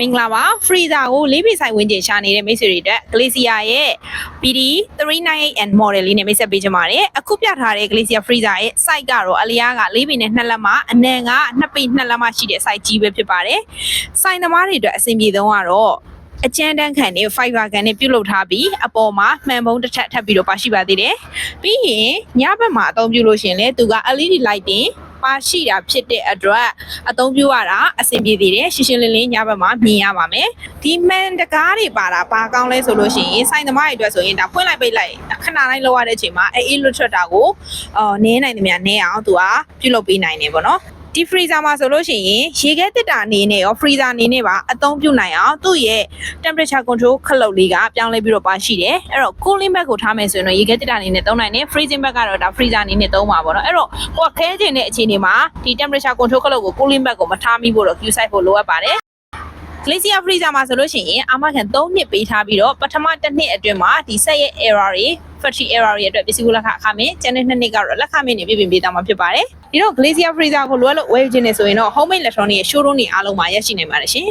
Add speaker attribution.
Speaker 1: မင်္ဂလာပါ freezer ကိုလေးပေဆိုင်ဝင်ကျင်ရှာနေတဲ့မိတ်ဆွေတွေအတွက် Glacier ရဲ့ PD 398N model လေးနဲ့မိတ်ဆက်ပေးကြပါတယ်အခုပြထားတဲ့ Glacier freezer ရဲ့ size ကတော့အလျားက၄ပေနဲ့2လက်မှအနံက2ပေ2လက်မှရှိတဲ့ size ကြီးပဲဖြစ်ပါတယ်ဆိုင်သမားတွေအတွက်အဆင်ပြေဆုံးကတော့အကျန်းတန်းခံနေ fiber ကန်နဲ့ပြုတ်လုထားပြီးအပေါ်မှာမှန်ပုံးတစ်ထပ်ထပ်ပြီးတော့ပါရှိပါသေးတယ်။ပြီးရင်ညဘက်မှာအသုံးပြုလို့ရှရင်လေသူက LED light တင် ပါရှိတာဖြစ်တဲ့အတွက်အသုံးပြုရတာအဆင်ပြေသေးတယ်ရှင်းရှင်းလင်းလင်းညဘက်မှာမြင်ရပါမယ်ဒီမှန်တကားတွေပါတာဘာကောင်းလဲဆိုလို့ရှိရင်စိုင်းသမားတွေအတွက်ဆိုရင်ဒါဖွင့်လိုက်ပိတ်လိုက်ခဏတိုင်းလောက်ရတဲ့အချိန်မှာအေးအေးလွတ်ထွက်တာကိုအော်နင်းနိုင်သမျှနင်းအောင်သူကပြုလုပ်ပေးနိုင်တယ်ပေါ့နော် ဒီ freezer မှာဆိုလို့ရှိရင်ရေခဲတစ်တာအနေနဲ့ရော freezer အနေနဲ့ပါအသုံးပြုနိုင်အောင်သူ့ရဲ့ temperature control ခလုတ်လေးကပြောင်းလဲပြီးတော့ပါရှိတယ်အဲ့တော့ cooling bag ကိုထားမယ်ဆိုရင်တော့ရေခဲတစ်တာအနေနဲ့သုံးနိုင်တယ် freezing bag ကတော့ဒါ freezer အနေနဲ့သုံးပါပေါ့နော်အဲ့တော့ဟိုကခဲခြင်းတဲ့အခြေအနေမှာဒီ temperature control ခလုတ်ကို cooling bag ကိုမထားမိဖို့တော့ Q side ဖို့လိုအပ်ပါတယ် Glacier freezer မှာဆိုလို့ရှိရင်အာမခံ3နှစ်ပေးထားပြီးတော့ပထမတစ်နှစ်အတွင်းမှာဒီ set ရဲ့ error တွေ factory error တွေအတွက်ပစ္စည်းကိုလက်ခအခမဲ့ကျန်တဲ့နှစ်နှစ်ကတော့လက်ခမဲ့နေပြပြင်ပေးသွားမှာဖြစ်ပါတယ်ဒီတော့ Glacier freezer ကိုလိုအပ်လို့ဝယ်ယူခြင်းနေဆိုရင်တော့ Homemade Electronic ရဲ့ showroom တွေအားလုံးမှာရရှိနိုင်ပါတယ်ရှင်